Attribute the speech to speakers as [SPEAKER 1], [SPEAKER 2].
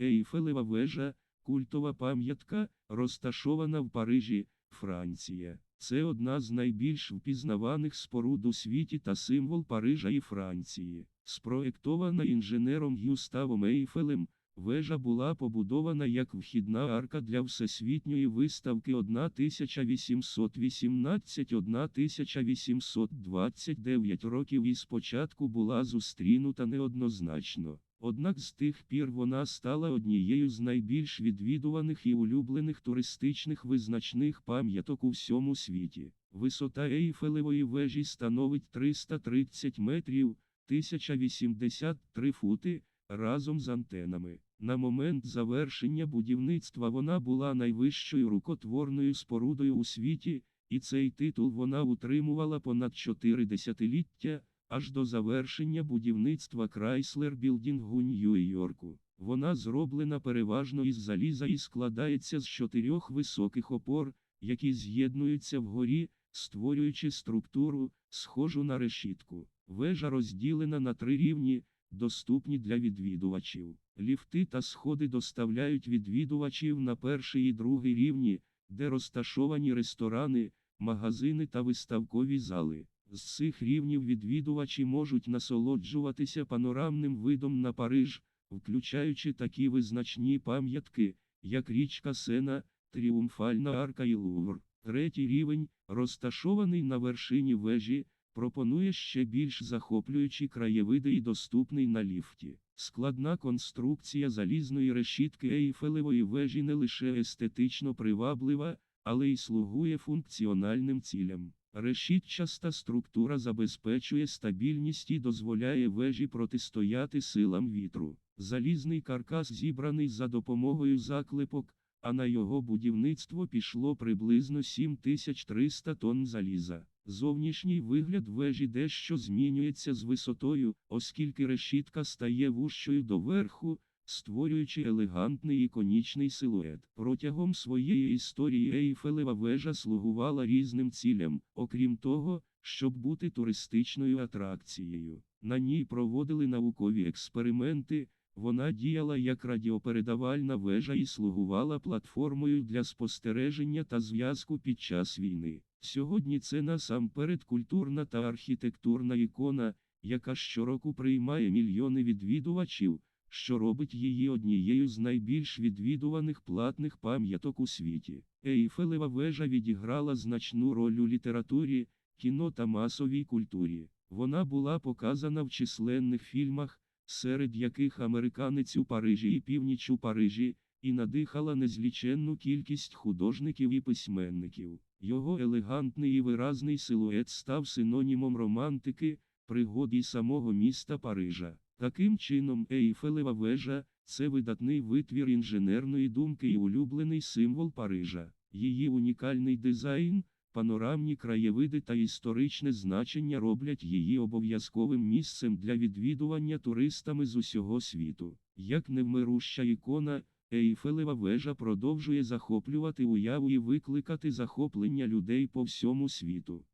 [SPEAKER 1] Ейфелева вежа, культова пам'ятка, розташована в Парижі, Франція. Це одна з найбільш впізнаваних споруд у світі та символ Парижа і Франції. Спроєктована інженером Гюставом Ейфелем, вежа була побудована як вхідна арка для Всесвітньої виставки 1818-1829 років і спочатку була зустрінута неоднозначно. Однак з тих пір вона стала однією з найбільш відвідуваних і улюблених туристичних визначних пам'яток у всьому світі. Висота Ейфелевої вежі становить 330 метрів, 1083 фути, разом з антенами. На момент завершення будівництва вона була найвищою рукотворною спорудою у світі, і цей титул вона утримувала понад 4 десятиліття, аж до завершення будівництва Chrysler Building у Нью-Йорку. Вона зроблена переважно із заліза і складається з чотирьох високих опор, які з'єднуються вгорі, створюючи структуру, схожу на решітку. Вежа розділена на три рівні, доступні для відвідувачів. Ліфти та сходи доставляють відвідувачів на перший і другий рівні, де розташовані ресторани, магазини та виставкові зали. З цих рівнів відвідувачі можуть насолоджуватися панорамним видом на Париж, включаючи такі визначні пам'ятки, як річка Сена, Тріумфальна арка і Лувр. Третій рівень, розташований на вершині вежі, пропонує ще більш захоплюючі краєвиди і доступний на ліфті. Складна конструкція залізної решітки Ейфелевої вежі не лише естетично приваблива, але й слугує функціональним цілям. Решітчаста структура забезпечує стабільність і дозволяє вежі протистояти силам вітру. Залізний каркас зібраний за допомогою заклепок, а на його будівництво пішло приблизно 7300 тонн заліза. Зовнішній вигляд вежі дещо змінюється з висотою, оскільки решітка стає вущою доверху, створюючи елегантний іконічний силует. Протягом своєї історії Ейфелева вежа слугувала різним цілям, окрім того, щоб бути туристичною атракцією. На ній проводили наукові експерименти. Вона діяла як радіопередавальна вежа і слугувала платформою для спостереження та зв'язку під час війни. Сьогодні це насамперед культурна та архітектурна ікона, яка щороку приймає мільйони відвідувачів, що робить її однією з найбільш відвідуваних платних пам'яток у світі. Ейфелева вежа відіграла значну роль у літературі, кіно та масовій культурі. Вона була показана в численних фільмах, серед яких американець у Парижі і північ у Парижі, і надихала незліченну кількість художників і письменників. Його елегантний і виразний силует став синонімом романтики, пригод і самого міста Парижа. Таким чином, Ейфелева вежа це видатний витвір інженерної думки і улюблений символ Парижа. Її унікальний дизайн, панорамні краєвиди та історичне значення роблять її обов'язковим місцем для відвідування туристами з усього світу. Як невмируща ікона, Ейфелева вежа продовжує захоплювати уяву і викликати захоплення людей по всьому світу.